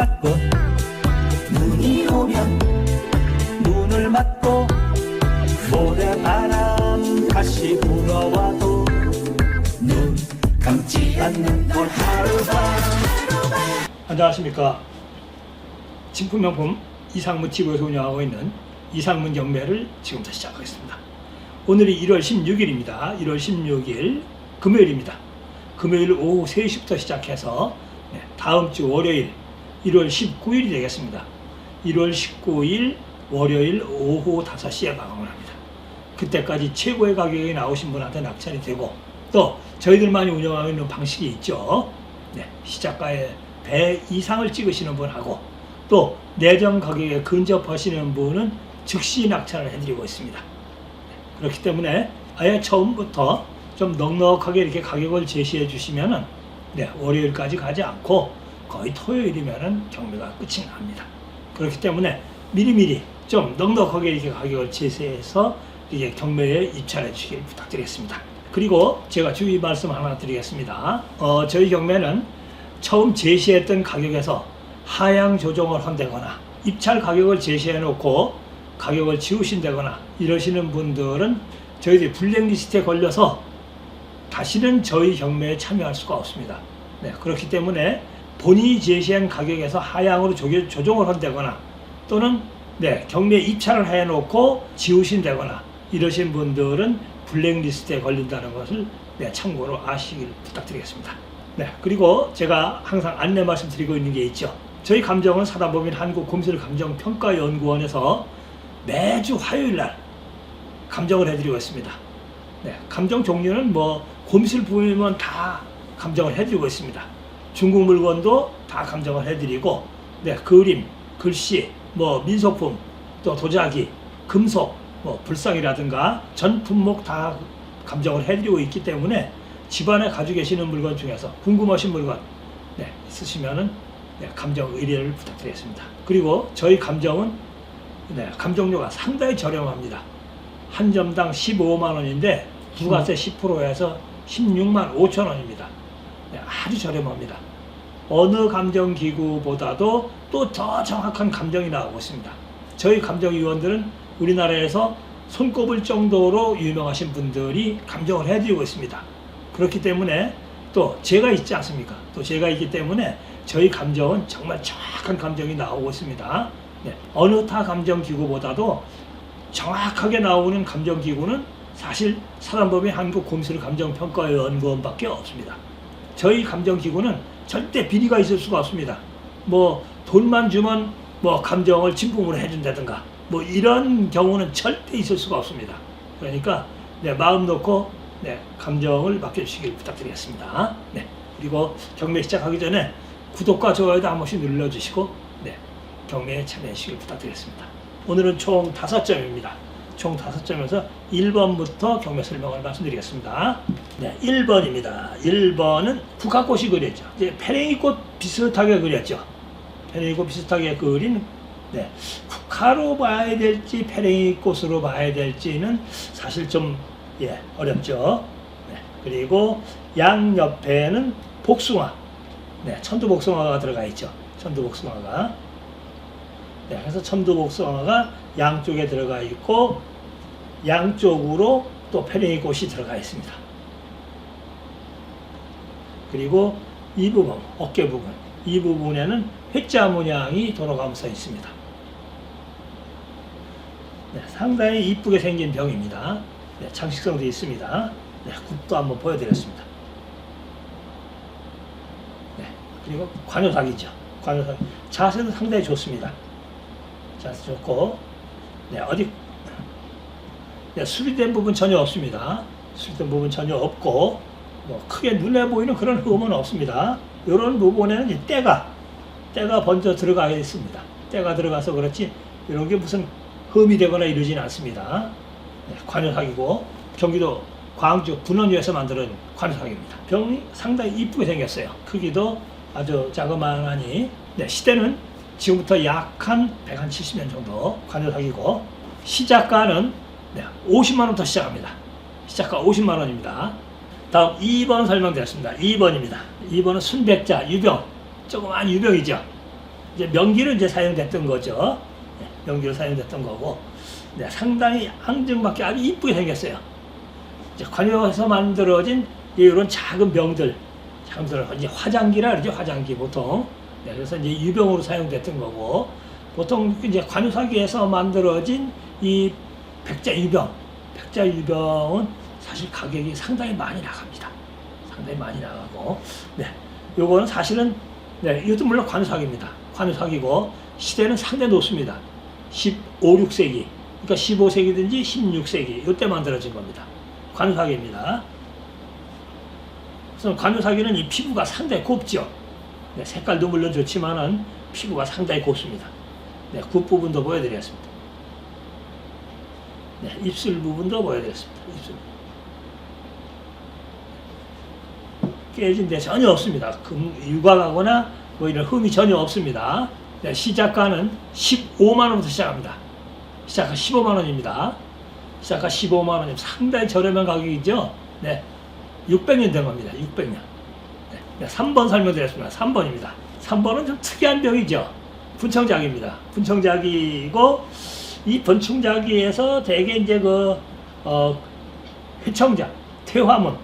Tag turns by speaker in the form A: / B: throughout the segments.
A: 받고 눈이 오면 눈을 맞고 모래바람 다시 불어와도 눈 감지 않는 걸 하루가
B: 안녕하십니까. 진품명품 이상문 TV에서 운영하고 있는 이상문 경매를 지금부터 시작하겠습니다. 오늘이 1월 16일입니다. 1월 16일 금요일입니다. 금요일 오후 3시부터 시작해서 네, 다음 주 월요일 1월 19일이 되겠습니다. 1월 19일 월요일 오후 5시에 마감을 합니다. 그때까지 최고의 가격이 나오신 분한테 낙찰이 되고 또 저희들만이 운영하고 있는 방식이 있죠. 네, 시작가의 배 이상을 찍으시는 분하고 또 내정 가격에 근접하시는 분은 즉시 낙찰을 해드리고 있습니다. 그렇기 때문에 아예 처음부터 좀 넉넉하게 이렇게 가격을 제시해 주시면은 네, 월요일까지 가지 않고 거의 토요일이면은 경매가 끝이 납니다. 그렇기 때문에 미리미리 좀 넉넉하게 이렇게 가격을 제시해서 이게 경매에 입찰해 주시길 부탁드리겠습니다. 그리고 제가 주의 말씀 하나 드리겠습니다. 어, 저희 경매는 처음 제시했던 가격에서 하향 조정을 한다거나 입찰 가격을 제시해 놓고 가격을 지우신다거나 이러시는 분들은 저희들이 블랙리스트에 걸려서 다시는 저희 경매에 참여할 수가 없습니다. 네, 그렇기 때문에 본인이 제시한 가격에서 하향으로 조- 조정을 한다거나 또는 네, 경매 입찰을 해놓고 지우신다거나 이러신 분들은 블랙리스트에 걸린다는 것을 네, 참고로 아시길 부탁드리겠습니다. 네, 그리고 제가 항상 안내 말씀드리고 있는 게 있죠. 저희 감정은 사단법인 한국검술감정평가연구원에서 매주 화요일 날 감정을 해드리고 있습니다. 네, 감정 종류는 뭐 곰실 부위면 다 감정을 해드리고 있습니다. 중국 물건도 다 감정을 해드리고, 네, 그림, 글씨, 뭐 민속품, 또 도자기, 금속, 뭐 불상이라든가 전 품목 다 감정을 해드리고 있기 때문에 집안에 가지고 계시는 물건 중에서 궁금하신 물건 네, 있으시면은 네, 감정 의뢰를 부탁드리겠습니다. 그리고 저희 감정은 네, 감정료가 상당히 저렴합니다. 한 점당 15만 원인데 부가세 10%에서 16만 5천 원입니다. 네, 아주 저렴합니다. 어느 감정 기구보다도 또 더 정확한 감정이 나오고 있습니다. 저희 감정위원들은 우리나라에서 손꼽을 정도로 유명하신 분들이 감정을 해드리고 있습니다. 그렇기 때문에 또 제가 있지 않습니까? 또 제가 있기 때문에 저희 감정은 정말 정확한 감정이 나오고 있습니다. 네, 어느 타 감정 기구보다도 정확하게 나오는 감정 기구는 사실 사단법인 한국곰술 감정평가연구원밖에 없습니다. 저희 감정 기구는 절대 비리가 있을 수가 없습니다. 뭐 돈만 주면 뭐 감정을 진품으로 해준다든가 뭐 이런 경우는 절대 있을 수가 없습니다. 그러니까 네, 마음 놓고 네, 감정을 맡겨주시길 부탁드리겠습니다. 네, 그리고 경매 시작하기 전에 구독과 좋아요도 한 번씩 눌러주시고 네, 경매에 참여해 주시길 부탁드리겠습니다. 오늘은 총 다섯 점입니다. 총 다섯 점에서 1번부터 경매 설명을 말씀드리겠습니다. 네, 1번입니다. 1번은 국화꽃이 그렸죠. 이제 페랭이꽃 비슷하게 그렸죠. 페랭이꽃 비슷하게 그린 네, 국화로 봐야 될지 페랭이꽃으로 봐야 될지는 사실 좀 예, 어렵죠. 네, 그리고 양 옆에는 복숭아, 네, 천두복숭아가 들어가 있죠. 천두복숭아가. 네, 그래서 천두복숭아가 양쪽에 들어가 있고 양쪽으로 또 페랭이 꽃이 들어가 있습니다. 그리고 이 부분, 어깨 부분, 이 부분에는 회자 문양이 돌아가면서 있습니다. 네, 상당히 이쁘게 생긴 병입니다. 네, 장식성도 있습니다. 네, 굽도 한번 보여드렸습니다. 네, 그리고 관여삭이죠. 관여삭. 자세도 상당히 좋습니다. 자세 좋고, 네, 어디, 네, 수리된 부분 전혀 없습니다. 수리된 부분 전혀 없고, 뭐 크게 눈에 보이는 그런 흠은 없습니다. 이런 부분에는 이 때가, 때가 먼저 들어가 있습니다. 때가 들어가서 그렇지, 이런 게 무슨 흠이 되거나 이러진 않습니다. 네, 관여삭이고, 경기도 광주 분원유에서 만드는 관여삭입니다. 병이 상당히 이쁘게 생겼어요. 크기도 아주 자그마하니, 네, 시대는 지금부터 약 한 170년 정도 관여삭이고, 시작가는 네, 50만 원부터 시작합니다. 시작가 50만 원입니다. 다음 2번 설명드렸습니다. 2번입니다. 2번은 순백자 유병, 조그만 유병이죠. 이제 명기로 이제 사용됐던 거죠. 네, 명기로 사용됐던 거고, 네, 상당히 앙증맞게 아주 이쁘게 생겼어요. 이제 관여에서 만들어진 이런 작은 병들, 작은 이제 화장기라 그러죠. 화장기 보통. 네, 그래서 이제 유병으로 사용됐던 거고, 보통 이제 관유사기에서 만들어진 이 백자 유병, 백자 유병은 사실 가격이 상당히 많이 나갑니다. 상당히 많이 나가고, 네, 요거는 사실은 네, 이것도 물론 관유사기입니다. 관유사기고 시대는 상당히 높습니다. 15, 6세기, 그러니까 15세기든지 16세기 이때 만들어진 겁니다. 관유사기입니다. 그래서 관유사기는 이 피부가 상당히 곱죠. 네, 색깔도 물론 좋지만은 피부가 상당히 곱습니다. 네, 굽 부분도 보여드리겠습니다. 네, 입술 부분도 보여드리겠습니다. 입술. 깨진 데 전혀 없습니다. 금, 유곽하거나 뭐 이런 흠이 전혀 없습니다. 네, 시작가는 15만 원부터 시작합니다. 시작가 15만 원입니다. 시작가 15만 원이면 상당히 저렴한 가격이죠. 네, 600년 된 겁니다. 600년. 네, 3번 설명드렸습니다. 3번입니다. 3번은 좀 특이한 병이죠. 분청작입니다. 분청작이고 이 분청작이에서 대개 이제 그 어, 회청작, 퇴화문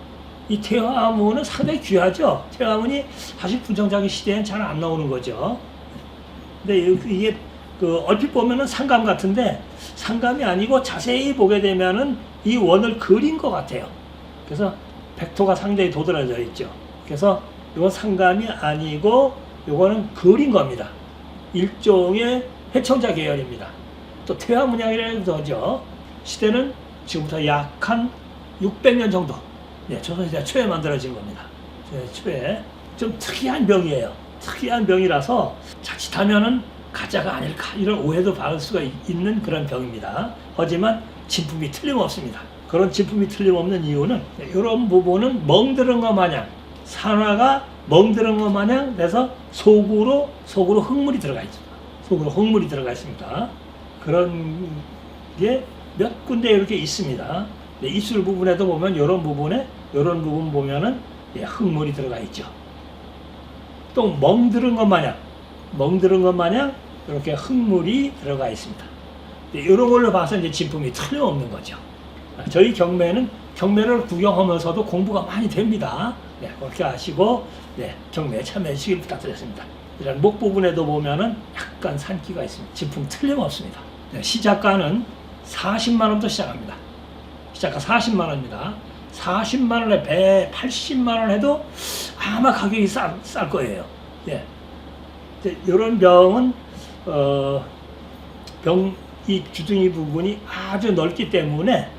B: 이 퇴화문은 상당히 귀하죠. 퇴화문이 사실 분청작이 시대엔 잘 안 나오는 거죠. 근데 이게 그 얼핏 보면은 상감 같은데 상감이 아니고 자세히 보게 되면은 이 원을 그린 것 같아요. 그래서 백토가 상당히 도드라져 있죠. 그래서 이건 상감이 아니고 이거는 그린 겁니다. 일종의 해청자 계열입니다. 또 퇴화문양이라고 하죠. 시대는 지금부터 약 한 600년 정도 네, 조선시대 초에 만들어진 겁니다. 네, 초에 좀 특이한 병이에요. 특이한 병이라서 자칫하면은 가짜가 아닐까 이런 오해도 받을 수가 있- 있는 그런 병입니다. 하지만 진품이 틀림없습니다. 그런 진품이 틀림없는 이유는 이런 부분은 멍드는 것 마냥 산화가 멍드는 것 마냥 돼서 속으로 속으로 흙물이 들어가 있습니다. 속으로 흙물이 들어가 있습니다. 그런 게 몇 군데 이렇게 있습니다. 네, 입술 부분에도 보면 이런 부분에 이런 부분 보면은 예, 흙물이 들어가 있죠. 또 멍들은 것 마냥 멍들은 것 마냥 이렇게 흙물이 들어가 있습니다. 네, 이런 걸로 봐서 이제 진품이 틀림없는 거죠. 아, 저희 경매는 경매를 구경하면서도 공부가 많이 됩니다. 네, 그렇게 하시고 네, 경매에 참여해 주시길 부탁드렸습니다. 이런 목 부분에도 보면은 약간 산기가 있습니다. 진품 틀림없습니다. 네, 시작가는 40만 원부터 시작합니다. 시작가 40만 원입니다. 40만 원에 180만 원 해도 아마 가격이 쌀, 쌀 거예요. 예. 이런 병은 어, 병이 주둥이 부분이 아주 넓기 때문에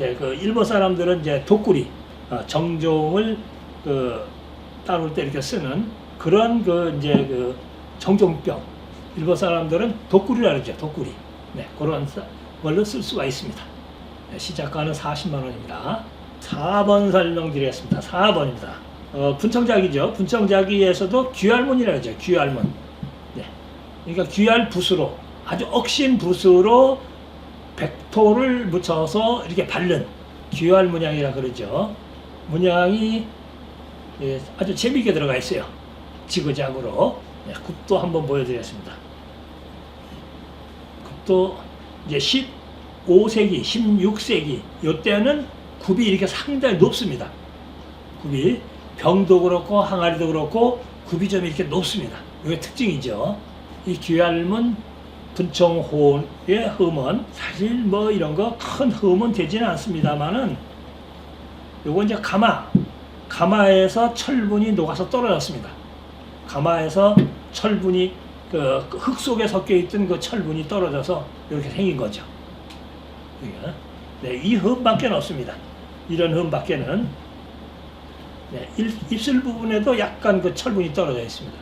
B: 이제 그 일본 사람들은 이제 독구리 어, 정종을 그 따를 때 이렇게 쓰는 그런 그 이제 그 정종병 일본 사람들은 독구리라 그러죠 독구리. 네 그런 사- 걸로 쓸 수가 있습니다. 네, 시작가는 40만 원입니다. 4번 설명드리겠습니다. 4번입니다. 어, 분청자기죠. 분청자기에서도 귀알문이라 그러죠 귀알문 네. 그러니까 귀알 붓으로 아주 억신 붓으로 백토를 묻혀서 이렇게 바른 귀할 문양이라 그러죠. 문양이 예, 아주 재미있게 들어가 있어요. 지그작으로 네, 굽도 한번 보여드리겠습니다. 굽도 이제 15세기, 16세기 이때는 굽이 이렇게 상당히 높습니다. 굽이 병도 그렇고 항아리도 그렇고 굽이 좀 이렇게 높습니다. 이게 특징이죠. 이 귀할문 분청호의 흠은 사실 뭐 이런 거 큰 흠은 되지는 않습니다만은 요거 이제 가마 가마에서 철분이 녹아서 떨어졌습니다. 가마에서 철분이 그 흙 속에 섞여 있던 그 철분이 떨어져서 이렇게 생긴 거죠. 그러니까, 네, 이 흠밖에 없습니다. 이런 흠밖에는 네, 일- 입술 부분에도 약간 그 철분이 떨어져 있습니다.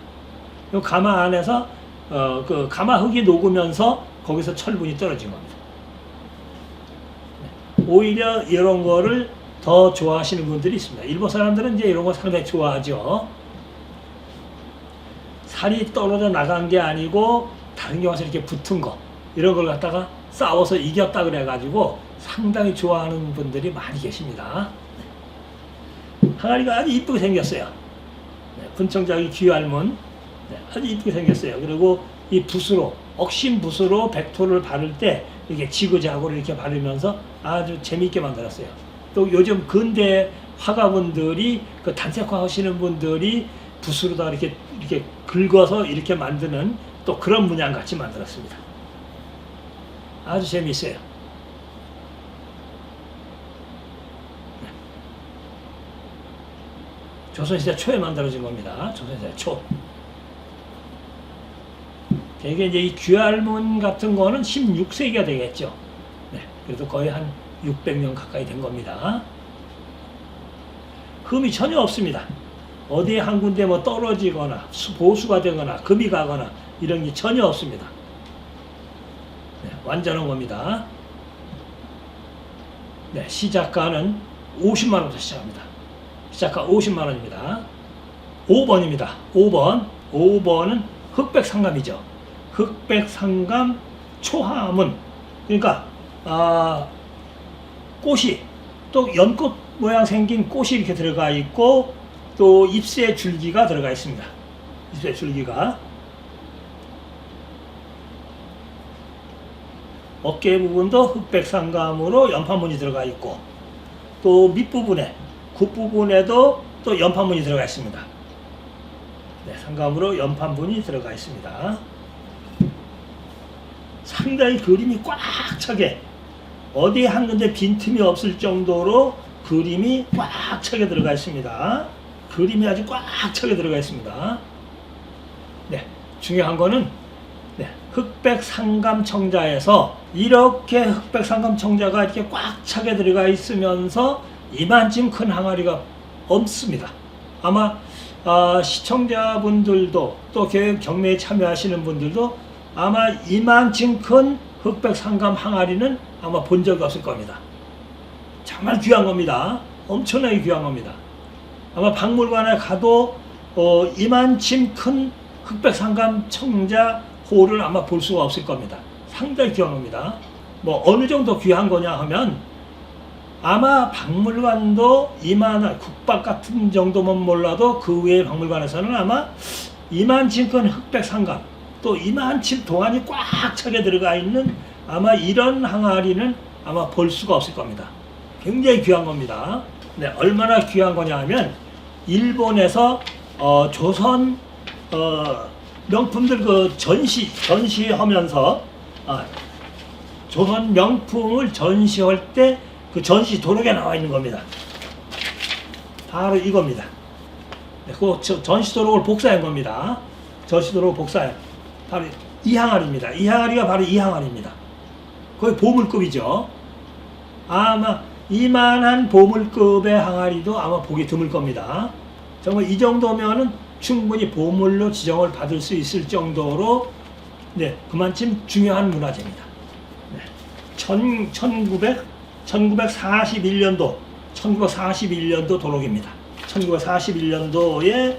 B: 요 가마 안에서 어, 그 가마 흙이 녹으면서 거기서 철분이 떨어진 겁니다. 네. 오히려 이런 거를 더 좋아하시는 분들이 있습니다. 일본 사람들은 이제 이런 거 상당히 좋아하죠. 살이 떨어져 나간 게 아니고 다른 게 와서 이렇게 붙은 거 이런 걸 갖다가 싸워서 이겼다 그래가지고 상당히 좋아하는 분들이 많이 계십니다. 네. 항아리가 아주 이쁘게 생겼어요. 네, 분청작이 귀할문 네, 아주 이쁘게 생겼어요. 그리고 이 붓으로 억신 붓으로 백토를 바를 때 이렇게 지그재그로 이렇게 바르면서 아주 재미있게 만들었어요. 또 요즘 근대 화가분들이 그 단색화 하시는 분들이 붓으로다 이렇게 이렇게 긁어서 이렇게 만드는 또 그런 문양 같이 만들었습니다. 아주 재미있어요. 네. 조선시대 초에 만들어진 겁니다. 조선시대 초. 되게 이제 이 귀할문 같은 거는 16세기가 되겠죠. 네, 그래도 거의 한 600년 가까이 된 겁니다. 흠이 전혀 없습니다. 어디 한 군데 뭐 떨어지거나 수- 보수가 되거나 금이 가거나 이런 게 전혀 없습니다. 네, 완전한 겁니다. 네, 시작가는 50만 원부터 시작합니다. 시작가 50만 원입니다. 5번입니다. 5번. 5번은 흑백 상감이죠. 흑백 상감 초하문. 그러니까 아, 꽃이 또 연꽃 모양 생긴 꽃이 이렇게 들어가 있고 또 잎새 줄기가 들어가 있습니다. 잎새 줄기가 어깨 부분도 흑백 상감으로 연판문이 들어가 있고 또 밑부분에 굽부분에도 또 연판문이 들어가 있습니다. 네, 상감으로 연판문이 들어가 있습니다. 상당히 그림이 꽉 차게 어디 한 군데 빈틈이 없을 정도로 그림이 꽉 차게 들어가 있습니다. 그림이 아주 꽉 차게 들어가 있습니다. 네, 중요한 거는 네, 흑백 상감 청자에서 이렇게 흑백 상감 청자가 이렇게 꽉 차게 들어가 있으면서 이만큼 큰 항아리가 없습니다. 아마 아, 시청자분들도 또 경매에 참여하시는 분들도 아마 이만큼 큰 흑백 상감 항아리는 아마 본 적이 없을 겁니다. 정말 귀한 겁니다. 엄청나게 귀한 겁니다. 아마 박물관에 가도 어, 이만큼 큰 흑백 상감 청자 호를 아마 볼 수가 없을 겁니다. 상당히 귀한 겁니다. 뭐 어느 정도 귀한 거냐 하면 아마 박물관도 이만한 국박 같은 정도만 몰라도 그 외의 박물관에서는 아마 이만큼 큰 흑백 상감 또 이만큼 동안이 꽉 차게 들어가 있는 아마 이런 항아리는 아마 볼 수가 없을 겁니다. 굉장히 귀한 겁니다. 네, 얼마나 귀한 거냐 하면 일본에서 어, 조선 어, 명품들 그 전시 전시하면서 아, 조선 명품을 전시할 때 그 전시 도록에 나와 있는 겁니다. 바로 이겁니다. 네, 그 저- 전시 도록을 복사한 겁니다. 전시 도록을 복사해. 바로 이 항아리입니다. 이 항아리가 바로 이 항아리입니다. 거의 보물급이죠. 아마 이만한 보물급의 항아리도 아마 보기 드물 겁니다. 정말 이 정도면은 충분히 보물로 지정을 받을 수 있을 정도로 네, 그만큼 중요한 문화재입니다. 네. 1000, 1900, 1941년도, 1941년도 도록입니다. 1941년도에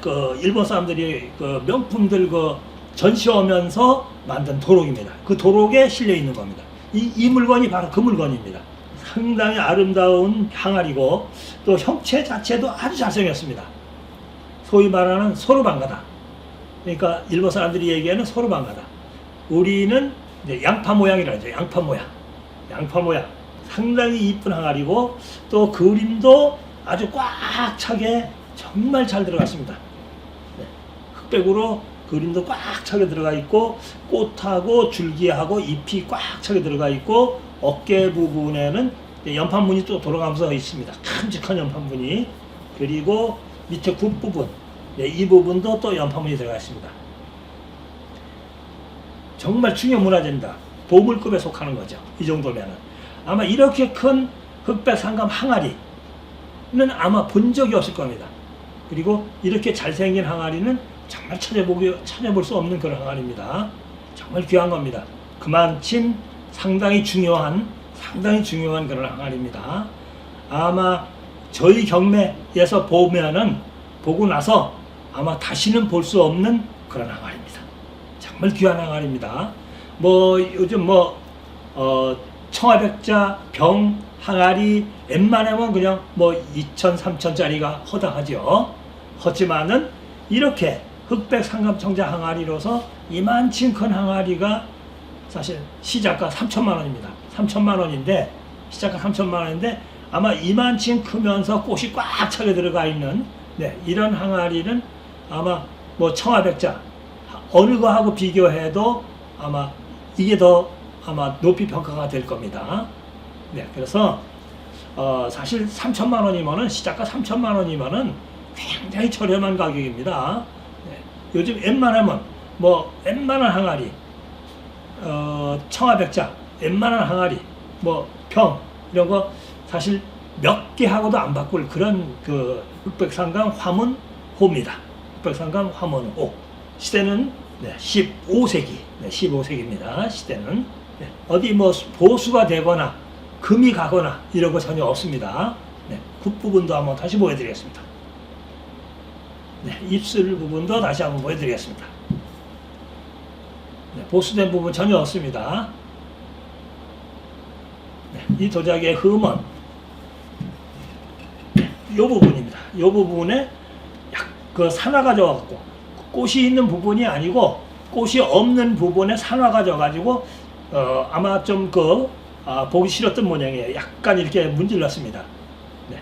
B: 그 일본 사람들이 그 명품들 그 전시하면서 만든 도록입니다. 그 도록에 실려 있는 겁니다. 이, 이 물건이 바로 그 물건입니다. 상당히 아름다운 항아리고 또 형체 자체도 아주 잘생겼습니다. 소위 말하는 소르방가다. 그러니까 일본 사람들이 얘기하는 소르방가다. 우리는 양파 모양이라 하죠. 양파 모양. 양파 모양. 상당히 이쁜 항아리고 또 그림도 아주 꽉 차게 정말 잘 들어갔습니다. 네. 흑백으로 그림도 꽉 차게 들어가 있고 꽃하고 줄기하고 잎이 꽉 차게 들어가 있고 어깨 부분에는 연판문이 또 돌아가면서 있습니다. 큼직한 연판문이 그리고 밑에 굽 부분 네, 이 부분도 또 연판문이 들어가 있습니다. 정말 중요한 문화재입니다. 보물급에 속하는 거죠. 이 정도면은 아마 이렇게 큰 흑백 상감 항아리는 아마 본 적이 없을 겁니다. 그리고 이렇게 잘생긴 항아리는 정말 찾아보기 찾아볼 수 없는 그런 항아리입니다. 정말 귀한 겁니다. 그만큼 상당히 중요한 상당히 중요한 그런 항아리입니다. 아마 저희 경매에서 보면은 보고 나서 아마 다시는 볼 수 없는 그런 항아리입니다. 정말 귀한 항아리입니다. 뭐 요즘 뭐 어, 청아백자, 병, 항아리 웬만하면 그냥 뭐 2천, 3천짜리가 허당하죠. 하지만은 이렇게 흑백 상감청자 항아리로서 이만큼 큰 항아리가 사실 시작가 3천만 원입니다. 3천만 원인데 시작가 3천만 원인데 아마 이만큼 크면서 꽃이 꽉 차게 들어가 있는 네, 이런 항아리는 아마 뭐 청아백자 어느 거하고 비교해도 아마 이게 더 아마 높이 평가가 될 겁니다. 네, 그래서 어, 사실 3천만 원이면은 시작가 3천만 원이면은 굉장히 저렴한 가격입니다. 네, 요즘 웬만하면 뭐 웬만한 항아리, 어, 청아백자, 웬만한 항아리, 뭐 평 이런 거 사실 몇 개 하고도 안 바꿀 그런 그 흑백상강 화문 호입니다. 흑백상강 화문 호 시대는 네, 15세기, 네, 15세기입니다. 시대는 네, 어디 뭐 보수가 되거나 금이 가거나 이런 거 전혀 없습니다. 네, 굿 부분도 한번 다시 보여드리겠습니다. 네, 입술 부분도 다시 한번 보여드리겠습니다. 네, 보수된 부분 전혀 없습니다. 네, 이 도자기의 흠은 이 부분입니다. 이 부분에 약그 산화가 져갖고 꽃이 있는 부분이 아니고 꽃이 없는 부분에 산화가 져가지고 어, 아마 좀그 아, 보기 싫었던 모양이에요. 약간 이렇게 문질렀습니다. 네,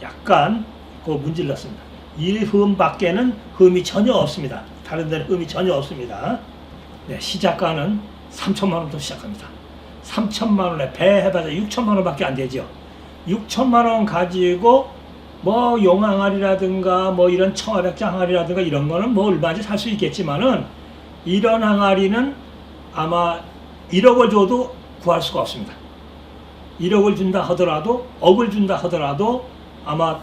B: 약간 그 문질렀습니다. 이 흠밖에는 흠이 전혀 없습니다. 다른 데는 흠이 전혀 없습니다. 네, 시작가는 3천만 원부터 시작합니다. 3천만 원에 배 해봐야 6천만 원밖에 안 되죠. 6천만 원 가지고 뭐 용항아리라든가 뭐 이런 청아백자 항아리라든가 이런 거는 뭐 얼마든지 살 수 있겠지만은 이런 항아리는 아마 1억을 줘도 구할 수가 없습니다. 1억을 준다 하더라도 억을 준다 하더라도 아마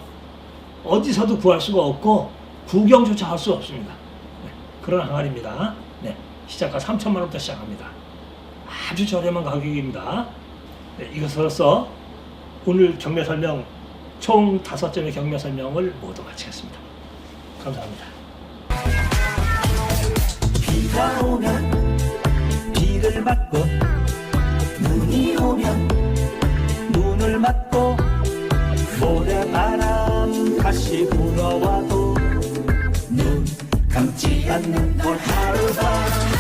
B: 어디서도 구할 수가 없고 구경조차 할 수 없습니다. 네, 그런 항아리입니다. 네, 시작가 3천만 원부터 시작합니다. 아주 저렴한 가격입니다. 네, 이것으로서 오늘 경매 설명 총 다섯 점의 경매 설명을 모두 마치겠습니다. 감사합니다.
A: 비가 오면 비를 맞고 눈이 오면 눈을 맞고 모래바람 다시 불어와도 눈 감지 않는 올 하루가